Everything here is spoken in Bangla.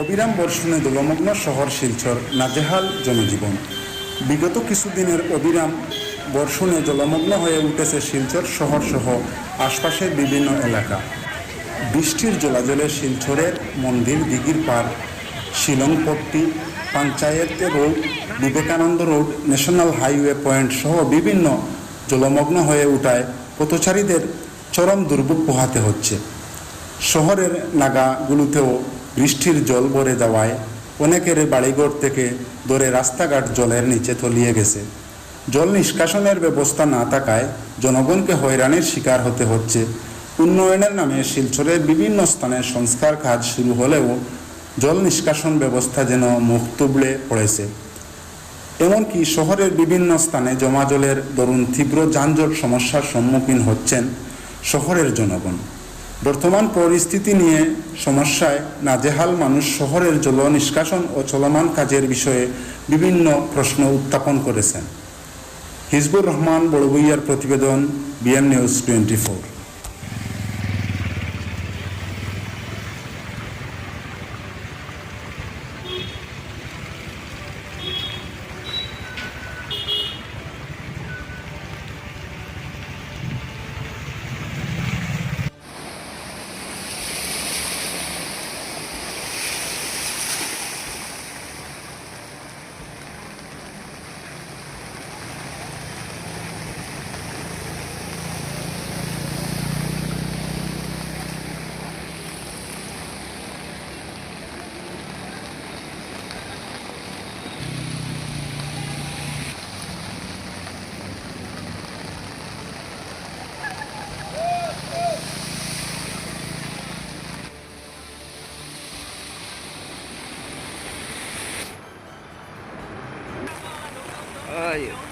অবিরাম বর্ষণে দোলমগ্ন শহর শিলচর নাজেহাল জনজীবন। বিগত কিছুদিনের অবিরাম বর্ষণে জলমগ্ন হয়ে উঠেছে শিলচর শহর সহ আশপাশের বিভিন্ন এলাকা। বৃষ্টির জলাজলে শিলচরের মন্দির, দিঘির পার Shillongpatti, panchayat road, Vivekananda road, national highway point সহ বিভিন্ন জলমগ্ন হয়ে উঠায় পথচারীদের চরম দুর্ভোগ পোহাতে হচ্ছে। শহরের নাগাগুলোতেও বৃষ্টির জল ভরে যাওয়ায় অনেকের বাড়িঘর থেকে দূরে রাস্তাঘাট জলের নিচে তলিয়ে গেছে। জল নিষ্কাশনের ব্যবস্থা না থাকায় জনগণকে হয়রানির শিকার হতে হচ্ছে। উন্নয়নের নামে শিলচরের বিভিন্ন স্থানে সংস্কার কাজ শুরু হলেও জল নিষ্কাশন ব্যবস্থা যেন মুখ তুবড়ে পড়েছে। এমনকি শহরের বিভিন্ন স্থানে জমা জলের দরুন তীব্র যানজট সমস্যার সম্মুখীন হচ্ছেন শহরের জনগণ। বর্তমান পরিস্থিতি নিয়ে সমস্যায় নাজেহাল মানুষ শহরের জল নিষ্কাশন ও চলমান কাজের বিষয়ে বিভিন্ন প্রশ্ন উত্থাপন করেছেন। হিজবুর রহমান বড়বুইয়ার প্রতিবেদন BM news twenty four. Olha.